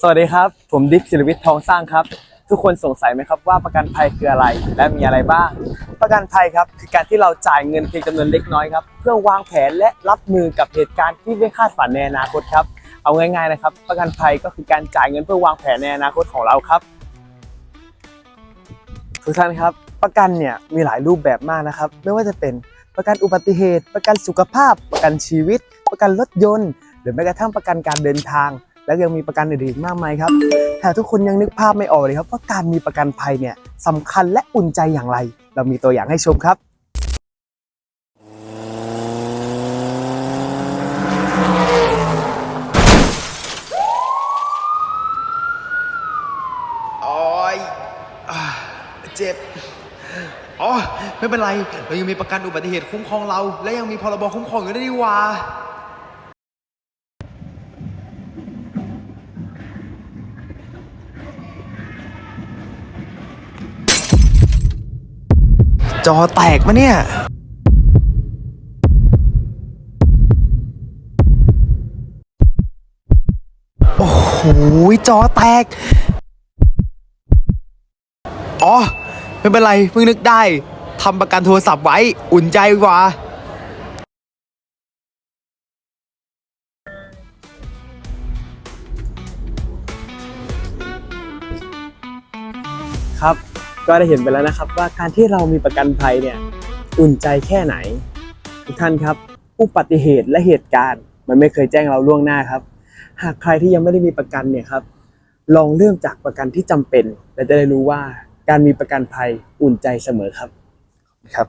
สวัสดีครับ ผมดิ๊กศิลวิทย์ทองสร้างครับ ทุกคนสงสัยไหมครับว่าประกันภัยคืออะไร และมีอะไรบ้าง ประกันภัยครับคือการที่เราจ่ายเงินเพียงจำนวนเล็กน้อยครับเพื่อวางแผนและรับมือกับเหตุการณ์ที่ไม่คาดฝันในอนาคตครับเอาง่ายๆนะครับ ประกันภัยก็คือการจ่ายเงินเพื่อวางแผนในอนาคตของเราครับ ทุกท่านครับ ประกันเนี่ยมีหลายรูปแบบมากนะครับ ไม่ว่าจะเป็นประกันอุบัติเหตุ ประกันสุขภาพ ประกันชีวิต ประกันรถยนต์ หรือแม้กระทั่งประกันการเดินทาง และยังมีประกันอื่นๆอีกมากมายครับแต่ทุกคนยังนึกภาพไม่ออกเลยครับว่าการมีประกันภัยเนี่ยสำคัญและอุ่นใจอย่างไร เรามีตัวอย่างให้ชมครับโอ้ยเจ็บ อ๋อ ไม่เป็นไร เรายังมีประกันอุบัติเหตุคุ้มครองเรา และยังมีพรบคุ้มครองอยู่ด้วยดีว่า จอแตกมะเนี่ย โอ้โห จอแตก อ๋อ ไม่เป็นไรเพิ่งนึกได้ทำประกันโทรศัพท์ไว้ อุ่นใจกว่าครับ ก็ได้เห็นไปแล้วนะครับ ว่าการที่เรามีประกันภัยเนี่ยอุ่นใจแค่ไหน ทุกท่านครับอุบัติเหตุและเหตุการณ์ มันไม่เคยแจ้งเราล่วงหน้าครับ หากใครที่ยังไม่ได้มีประกันเนี่ยครับลองเริ่มจากประกันที่จำเป็น และจะได้รู้ว่าการมีประกันภัยอุ่นใจเสมอครับครับ